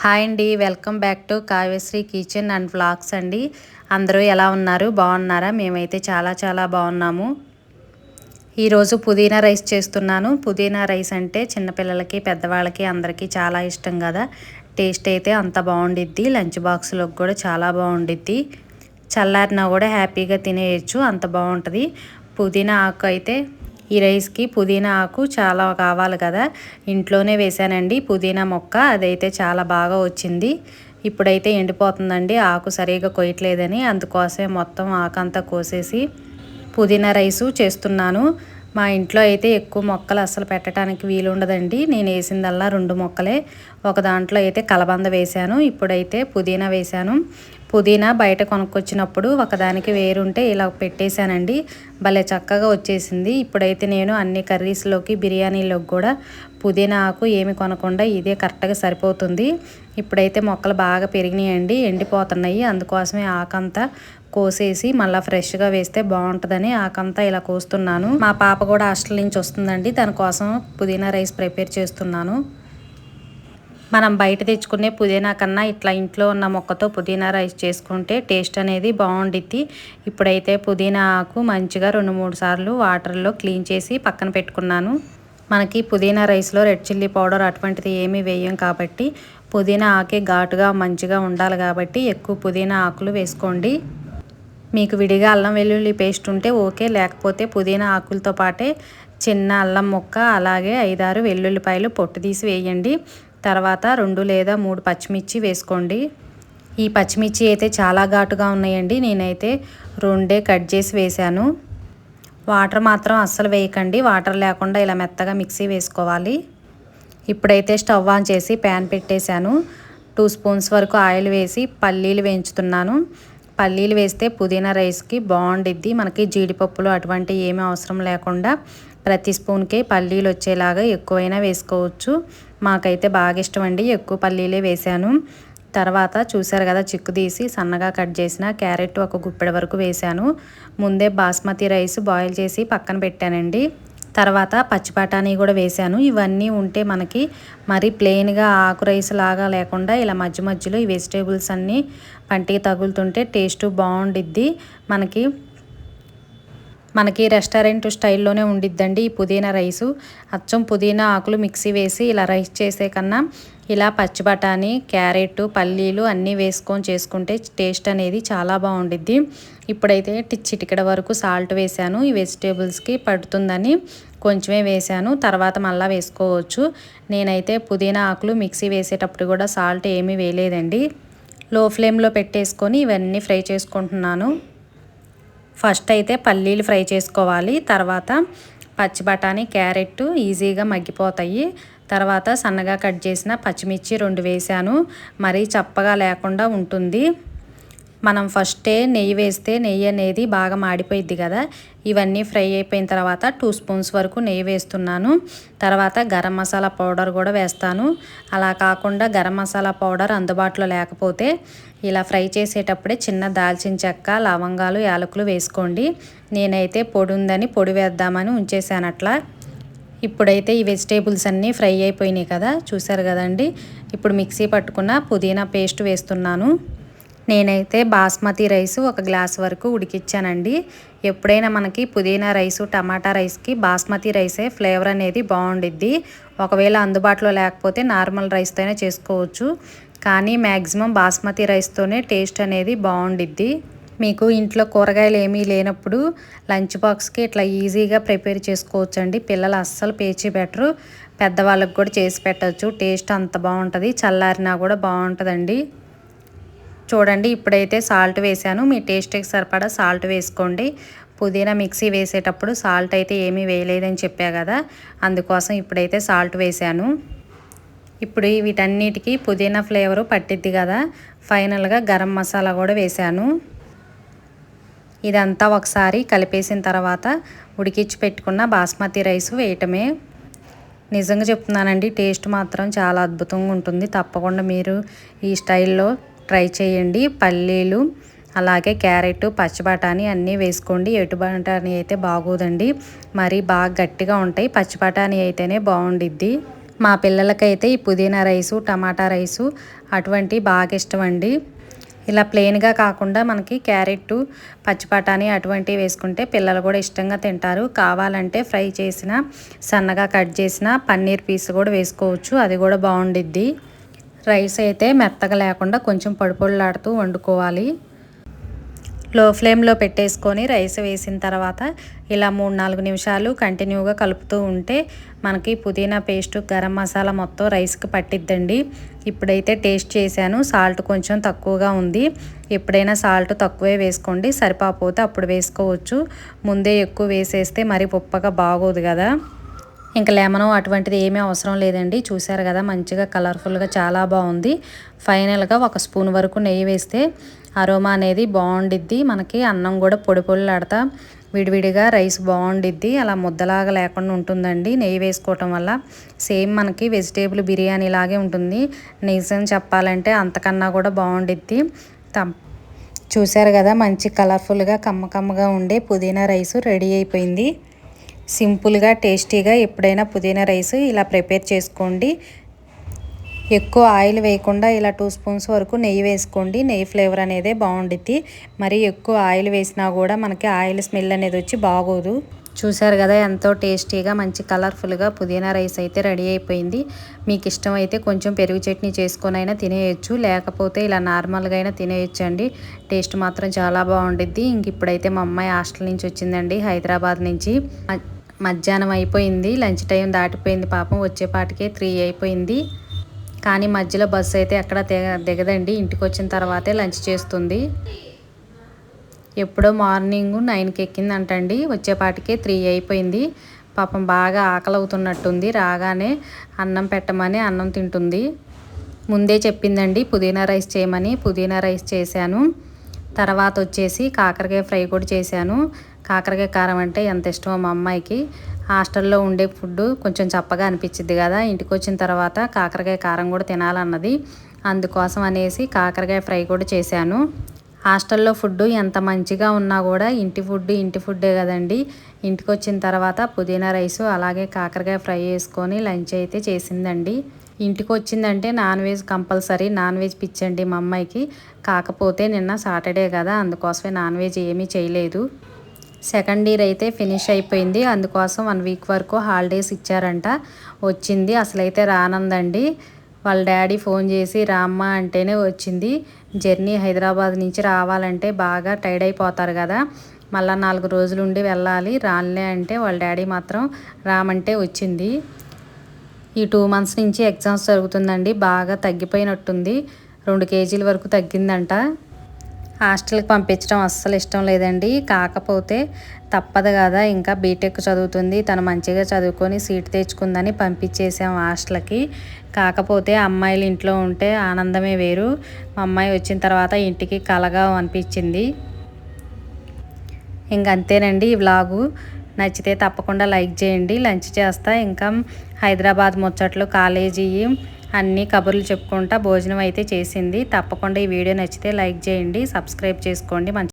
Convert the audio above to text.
Hi అండి welcome back to Kavyasri kitchen and vlogs అండి. అందరూ ఎలా ఉన్నారు? బాగున్నారా? మేమైతే చాలా చాలా బాగున్నాము. ఈరోజు పుదీనా రైస్ చేస్తున్నాను. పుదీనా రైస్ అంటే చిన్నపిల్లలకి పెద్దవాళ్ళకి అందరికీ చాలా ఇష్టం కదా. టేస్ట్ అయితే అంత బాగుండిద్ది. లంచ్ బాక్స్లోకి కూడా చాలా బాగుండిద్ది. చల్లారినా కూడా హ్యాపీగా తినేయచ్చు. అంత బాగుంటుంది. పుదీనా ఆకు అయితే ఈ రైస్కి పుదీనా ఆకు చాలా కావాలి కదా. ఇంట్లోనే వేసానండి. పుదీనా మొక్క అదైతే చాలా బాగా వచ్చింది. ఇప్పుడైతే ఎండిపోతుందండి. ఆకు సరిగా కొయ్యట్లేదని అందుకోసమే మొత్తం ఆకంతా కోసేసి పుదీనా రైసు చేస్తున్నాను. మా ఇంట్లో అయితే ఎక్కువ మొక్కలు అసలు పెట్టడానికి వీలు ఉండదండి నేను వేసిందల్లా రెండు మొక్కలే. ఒక దాంట్లో అయితే కలబంద వేశాను ఇప్పుడైతే పుదీనా వేశాను పుదీనా బయట కొనుక్కొచ్చినప్పుడు ఒకదానికి వేరుంటే ఇలా పెట్టేశానండి. భలే చక్కగా వచ్చేసింది. ఇప్పుడైతే నేను అన్ని కర్రీస్లోకి బిర్యానీలోకి కూడా పుదీనా ఆకు ఏమి కొనకుండా ఇదే కరెక్ట్గా సరిపోతుంది. ఇప్పుడైతే మొక్కలు బాగా పెరిగినాయండి ఎండిపోతున్నాయి. అందుకోసమే ఆకంతా కోసేసి మళ్ళీ ఫ్రెష్గా వేస్తే బాగుంటుందని ఆకంతా ఇలా కోస్తున్నాను. మా పాప కూడా హాస్టల్ నుంచి వస్తుందండి. దానికోసం పుదీనా రైస్ ప్రిపేర్ చేస్తున్నాను. మనం బయట తెచ్చుకునే పుదీనా కన్నా ఇట్లా ఇంట్లో ఉన్న మొక్కతో పుదీనా రైస్ చేసుకుంటే టేస్ట్ అనేది బాగుండిద్ది. ఇప్పుడైతే పుదీనా ఆకు మంచిగా రెండు మూడు సార్లు వాటర్లో క్లీన్ చేసి పక్కన పెట్టుకున్నాను. మనకి పుదీనా రైస్లో రెడ్ చిల్లీ పౌడర్ అటువంటిది ఏమీ వేయం కాబట్టి పుదీనా ఆకే ఘాటుగా మంచిగా ఉండాలి కాబట్టి ఎక్కువ పుదీనా ఆకులు వేసుకోండి. మీకు విడిగా అల్లం వెల్లుల్లి పేస్ట్ ఉంటే ఓకే లేకపోతే పుదీనా ఆకులతో పాటే చిన్న అల్లం ముక్క అలాగే ఐదారు వెల్లుల్లిపాయలు పొట్టు తీసి వేయండి. తర్వాత రెండు లేదా మూడు పచ్చిమిర్చి వేసుకోండి. ఈ పచ్చిమిర్చి అయితే చాలా ఘాటుగా ఉన్నాయండి. నేనైతే రెండే కట్ చేసి వేశాను. వాటర్ మాత్రం అస్సలు వేయకండి. వాటర్ లేకుండా ఇలా మెత్తగా మిక్సీ వేసుకోవాలి. ఇప్పుడైతే స్టవ్ ఆన్ చేసి ప్యాన్ పెట్టేశాను. టూ స్పూన్స్ వరకు ఆయిల్ వేసి పల్లీలు వేయించుతున్నాను. పల్లీలు వేస్తే పుదీనా రైస్కి బాగుండిద్ది. మనకి జీడిపప్పులు అటువంటి ఏమీ అవసరం లేకుండా ప్రతి స్పూన్కి పల్లీలు వచ్చేలాగా ఎక్కువైనా వేసుకోవచ్చు. మాకైతే బాగా ఇష్టం అండి ఎక్కువ పల్లీలే వేశాను తర్వాత చూశారు కదా చిక్కు తీసి సన్నగా కట్ చేసిన క్యారెట్ ఒక గుప్పెడ వరకు వేశాను ముందే బాస్మతి రైస్ బాయిల్ చేసి పక్కన పెట్టానండి. తర్వాత పచ్చి బఠానీ కూడా వేశాను. ఇవన్నీ ఉంటే మనకి మరి ప్లెయిన్గా ఆకు రైస్ లాగా లేకుండా ఇలా మధ్య మధ్యలో ఈ వెజిటేబుల్స్ అన్నీ పంటికి తగులుతుంటే టేస్ట్ బాగుండిద్ది. మనకి మనకి రెస్టారెంట్ స్టైల్లోనే ఉండిద్దండి ఈ పుదీనా రైసు. అచ్చం పుదీనా ఆకులు మిక్సీ వేసి ఇలా రైస్ చేసే కన్నా ఇలా పచ్చి బఠానీ క్యారెట్ పల్లీలు అన్నీ వేసుకొని చేసుకుంటే టేస్ట్ అనేది చాలా బాగుండిద్ది. ఇప్పుడైతే చిటికడ వరకు సాల్ట్ వేసాను ఈ వెజిటేబుల్స్కి పడుతుందని కొంచెమే వేసాను తర్వాత మళ్ళీ వేసుకోవచ్చు. నేనైతే పుదీనా ఆకులు మిక్సీ వేసేటప్పుడు కూడా సాల్ట్ ఏమీ వేయలేదండి. లో ఫ్లేమ్లో పెట్టేసుకొని ఇవన్నీ ఫ్రై చేసుకుంటున్నాను. ఫస్ట్ అయితే పల్లీలు ఫ్రై చేసుకోవాలి. తర్వాత పచ్చి బఠానీ క్యారెట్ ఈజీగా మగ్గిపోతాయి. తర్వాత సన్నగా కట్ చేసిన పచ్చిమిర్చి రెండు వేసాను. మరీ చప్పగా లేకుండా ఉంటుంది. మనం ఫస్టే నెయ్యి వేస్తే నెయ్యి అనేది బాగా మాడిపోయిద్ది కదా. ఇవన్నీ ఫ్రై అయిపోయిన తర్వాత టూ స్పూన్స్ వరకు నెయ్యి వేస్తున్నాను. తర్వాత గరం మసాలా పౌడర్ కూడా వేస్తాను. అలా కాకుండా గరం మసాలా పౌడర్ అందుబాటులో లేకపోతే ఇలా ఫ్రై చేసేటప్పుడే చిన్న దాల్చిన చెక్క లవంగాలు యాలకులు వేసుకోండి. నేనైతే పొడి ఉందని పొడి వేద్దామని ఉంచేసాను అట్లా. ఇప్పుడైతే ఈ వెజిటేబుల్స్ అన్నీ ఫ్రై అయిపోయినాయి కదా. చూసారు కదండి. ఇప్పుడు మిక్సీ పట్టుకున్న పుదీనా పేస్ట్ వేస్తున్నాను. నేనైతే బాస్మతి రైస్ ఒక గ్లాస్ వరకు ఉడికిచ్చానండి. ఎప్పుడైనా మనకి పుదీనా రైసు టమాటా రైస్కి బాస్మతి రైసే ఫ్లేవర్ అనేది బాగుండిద్ది. ఒకవేళ అందుబాటులో లేకపోతే నార్మల్ రైస్తోనే చేసుకోవచ్చు. కానీ మ్యాక్సిమం బాస్మతి రైస్తోనే టేస్ట్ అనేది బాగుండిద్ది. మీకు ఇంట్లో కూరగాయలు ఏమీ లేనప్పుడు లంచ్ బాక్స్కి ఇట్లా ఈజీగా ప్రిపేర్ చేసుకోవచ్చు అండి పిల్లలు అస్సలు పేచి పెట్టరు. పెద్దవాళ్ళకి కూడా చేసి పెట్టవచ్చు టేస్ట్ అంత బాగుంటుంది. చల్లారినా కూడా బాగుంటుందండి. చూడండి ఇప్పుడైతే సాల్ట్ వేసాను మీ టేస్ట్కి సరిపడా సాల్ట్ వేసుకోండి. పుదీనా మిక్సీ వేసేటప్పుడు సాల్ట్ అయితే ఏమీ వేయలేదని చెప్పా కదా అందుకోసం ఇప్పుడైతే సాల్ట్ వేసాను ఇప్పుడు వీటన్నిటికీ పుదీనా ఫ్లేవరు పట్టిద్ది కదా ఫైనల్గా గరం మసాలా కూడా వేసాను ఇదంతా ఒకసారి కలిపేసిన తర్వాత ఉడికించి పెట్టుకున్న బాస్మతి రైస్ వేయటమే. నిజంగా చెప్తున్నానండి టేస్ట్ మాత్రం చాలా అద్భుతంగా ఉంటుంది. తప్పకుండా మీరు ఈ స్టైల్లో ట్రై చేయండి. పల్లీలు అలాగే క్యారెట్ పచ్చి బఠానీ అన్నీ వేసుకోండి. ఎటు బఠానీ అయితే బాగోదండి. మరి బాగా గట్టిగా ఉంటాయి. పచ్చి బఠానీ అయితేనే బాగుండిద్ది. మా పిల్లలకైతే ఈ పుదీనా రైసు టమాటా రైసు అటువంటి బాగా ఇష్టం అండి ఇలా ప్లెయిన్గా కాకుండా మనకి క్యారెట్ పచ్చి బఠానీ అటువంటివి వేసుకుంటే పిల్లలు కూడా ఇష్టంగా తింటారు. కావాలంటే ఫ్రై చేసిన సన్నగా కట్ చేసిన పన్నీర్ పీస్ కూడా వేసుకోవచ్చు. అది కూడా బాగుండిద్ది. రైస్ అయితే మెత్తగా లేకుండా కొంచెం పొడిపొడిలాడుతూ వండుకోవాలి. లో ఫ్లేమ్లో పెట్టేసుకొని రైస్ వేసిన తర్వాత ఇలా మూడు నాలుగు నిమిషాలు కంటిన్యూగా కలుపుతూ ఉంటే మనకి పుదీనా పేస్ట్ గరం మసాలా మొత్తం రైస్కి పట్టిద్దండి. ఇప్పుడైతే టేస్ట్ చేశాను. సాల్ట్ కొంచెం తక్కువగా ఉంది. ఎప్పుడైనా సాల్ట్ తక్కువే వేసుకోండి. సరిపోతే అప్పుడు వేసుకోవచ్చు. ముందే ఎక్కువ వేసేస్తే మరి పుప్పగా బాగోదు కదా. ఇంకా లెమనో అటువంటిది ఏమీ అవసరం లేదండి. చూసారు కదా మంచిగా కలర్ఫుల్గా చాలా బాగుంది. ఫైనల్గా ఒక స్పూన్ వరకు నెయ్యి వేస్తే అరోమా అనేది బాగుండిద్ది. మనకి అన్నం కూడా పొడి పొడిలాడతా విడివిడిగా రైస్ బాగుండిద్ది. అలా ముద్దలాగా లేకుండా ఉంటుందండి నెయ్యి వేసుకోవటం వల్ల. సేమ్ మనకి వెజిటేబుల్ బిర్యానీ లాగే ఉంటుంది. నిజం చెప్పాలంటే అంతకన్నా కూడా బాగుండిద్ది. చూసారు కదా మంచి కలర్ఫుల్గా కమ్మకమ్మగా ఉండే పుదీనా రైస్ రెడీ అయిపోయింది. సింపుల్గా టేస్టీగా ఎప్పుడైనా పుదీనా రైస్ ఇలా ప్రిపేర్ చేసుకోండి. ఎక్కువ ఆయిల్ వేయకుండా ఇలా టూ స్పూన్స్ వరకు నెయ్యి వేసుకోండి. నెయ్యి ఫ్లేవర్ అనేది బాగుండిద్ది. మరి ఎక్కువ ఆయిల్ వేసినా కూడా మనకి ఆయిల్ స్మెల్ అనేది వచ్చి బాగోదు. చూసారు కదా ఎంతో టేస్టీగా మంచి కలర్ఫుల్గా పుదీనా రైస్ అయితే రెడీ అయిపోయింది. మీకు ఇష్టం అయితే కొంచెం పెరుగు చట్నీ చేసుకొని అయినా తినేయచ్చు. లేకపోతే ఇలా నార్మల్గా అయినా తినేయచ్చు అండి టేస్ట్ మాత్రం చాలా బాగుండిద్ది. ఇంక ఇప్పుడైతే మా అమ్మాయి హాస్టల్ నుంచి వచ్చిందండి హైదరాబాద్ నుంచి. మధ్యాహ్నం అయిపోయింది. లంచ్ టైం దాటిపోయింది పాపం. వచ్చేపాటికే త్రీ అయిపోయింది. కానీ మధ్యలో బస్సు అయితే ఎక్కడ దిగ దిగదండి. ఇంటికి వచ్చిన తర్వాతే లంచ్ చేస్తుంది. ఎప్పుడో మార్నింగ్ నైన్కి ఎక్కిందంటండి. వచ్చేపాటికే త్రీ అయిపోయింది. పాపం బాగా ఆకలి అవుతున్నట్టుంది రాగానే అన్నం పెట్టమని అన్నం తింటుంది. ముందే చెప్పిందండి పుదీనా రైస్ చేయమని. పుదీనా రైస్ చేశాను. తర్వాత వచ్చేసి కాకరకాయ ఫ్రై కూడా చేశాను. కాకరకాయ కారం అంటే ఎంత ఇష్టమో మా అమ్మాయికి. హాస్టల్లో ఉండే ఫుడ్ కొంచెం చప్పగా అనిపించింది కదా. ఇంటికి వచ్చిన తర్వాత కాకరకాయ కారం కూడా తినాలన్నది. అందుకోసం అనేసి కాకరకాయ ఫ్రై కూడా చేశాను. హాస్టల్లో ఫుడ్ ఎంత మంచిగా ఉన్నా కూడా ఇంటి ఫుడ్ ఇంటి ఫుడ్డే కదండి. ఇంటికి వచ్చిన తర్వాత పుదీనా రైసు అలాగే కాకరకాయ ఫ్రై చేసుకొని లంచ్ అయితే చేసిందండి. ఇంటికి వచ్చిందంటే non veg compulsory non veg పిచ్చండి మా అమ్మాయికి. కాకపోతే నిన్న సాటర్డే కదా అందుకోసమే నాన్ వెజ్ ఏమీ చేయలేదు. సెకండ్ ఇయర్ అయితే ఫినిష్ అయిపోయింది. అందుకోసం వన్ వీక్ వరకు హాలిడేస్ ఇచ్చారంట. వచ్చింది. అసలైతే రానందండి. వాళ్ళ డాడీ ఫోన్ చేసి రామ్మ అంటేనే వచ్చింది. జర్నీ హైదరాబాద్ నుంచి రావాలంటే బాగా టైర్డ్ అయిపోతారు కదా. మళ్ళీ నాలుగు రోజులు ఉండి వెళ్ళాలి. రానులే అంటే వాళ్ళ డాడీ మాత్రం రామంటే వచ్చింది. ఈ టూ మంత్స్ నుంచి ఎగ్జామ్స్ జరుగుతుందండి. బాగా తగ్గిపోయినట్టుంది. రెండు కేజీల వరకు తగ్గిందంట. హాస్టల్కి పంపించడం అస్సలు ఇష్టం లేదండి. కాకపోతే తప్పదు కదా ఇంకా బీటెక్ చదువుతుంది. తను మంచిగా చదువుకొని సీట్ తెచ్చుకుందని పంపించేసాం హాస్టల్కి. కాకపోతే అమ్మాయిలు ఇంట్లో ఉంటే ఆనందమే వేరు. మా అమ్మాయి వచ్చిన తర్వాత ఇంటికి కలగా అనిపించింది. ఇంకంతేనండి ఈ వ్లాగు. నచ్చితే తప్పకుండా లైక్ చేయండి. లంచ్ చేస్తా. ఇంకా హైదరాబాద్ ముచ్చట్లు కాలేజీ అన్ని కబుర్లు చెప్పుకుంటా భోజనం అయితే చేసింది. తప్పకుండా ఈ వీడియో నచ్చితే లైక్ చేయండి సబ్స్క్రైబ్ చేసుకోండి. మంచి